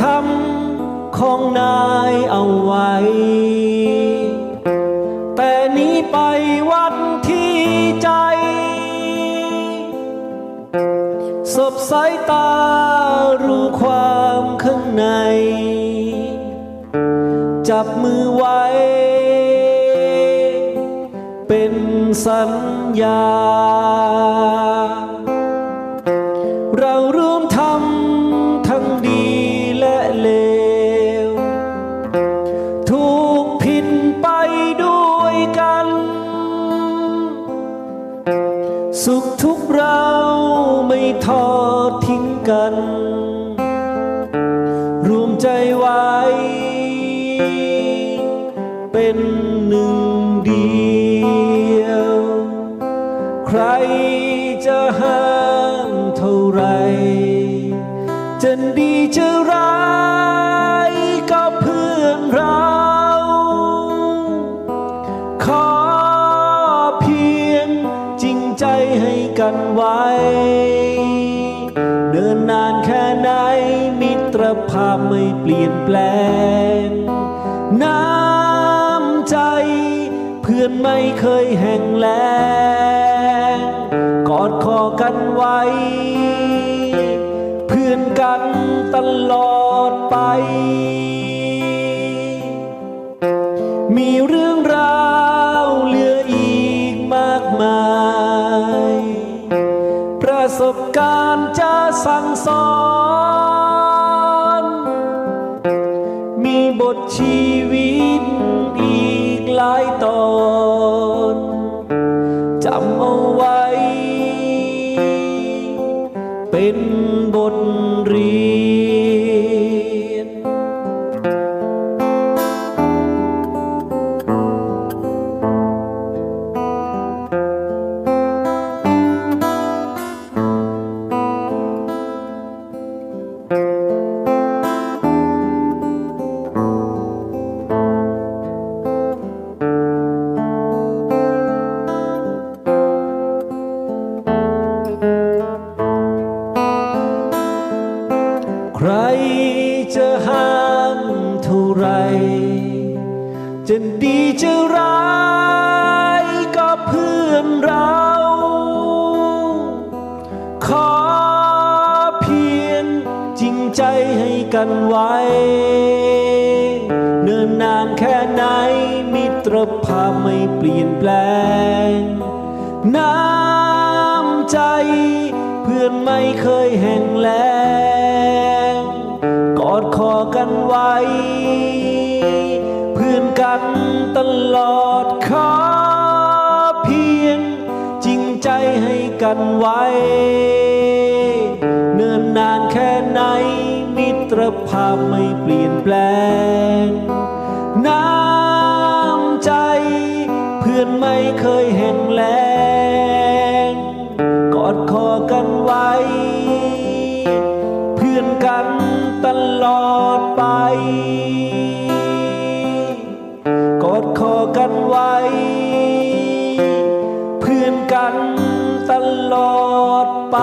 คำของนายเอาไว้ แต่นี้ไปวันที่ใจสบสายตารู้ความข้างใน จับมือไว้ เป็นสัญญา กัน รวมใจไว้ เป็นหนึ่งเดียว ใครจะห้ามเท่าไร จะดีจะร้ายก็เพื่อนเรา ขอเพียงจริงใจให้กันไว้ นานแค่ไหนมิตรภาพไม่เปลี่ยนแปลง น้ำใจ เพื่อนไม่เคยแห้งแลงกอดคอกันไว้ เพื่อนกันตลอดไป มีเรื่องราวเหลืออีกมากมาย ประสบการณ์ สั่งสอน มีบทชีวิตอีกหลายตอนจำเอาไว้ เป็นบทเรียน ใครจะห้ามเท่าไร จะดีจะร้ายก็เพื่อนเรา ขอเพียงจริงใจให้กันไว้ เนิ่นนานแค่ไหนมิตรภาพไม่เปลี่ยนแปลง น้ำใจเพื่อนไม่เคยแห้งแล้ง ดคอกันไว้ เพื่อนกันตลอดขอเพียง จริงใจให้กันไว้ เนิ่นนานแค่ไหน มิตรภาพไม่เปลี่ยนแปลง น้ำใจ เพื่อนไม่เคยแห้งแล้ง ดไป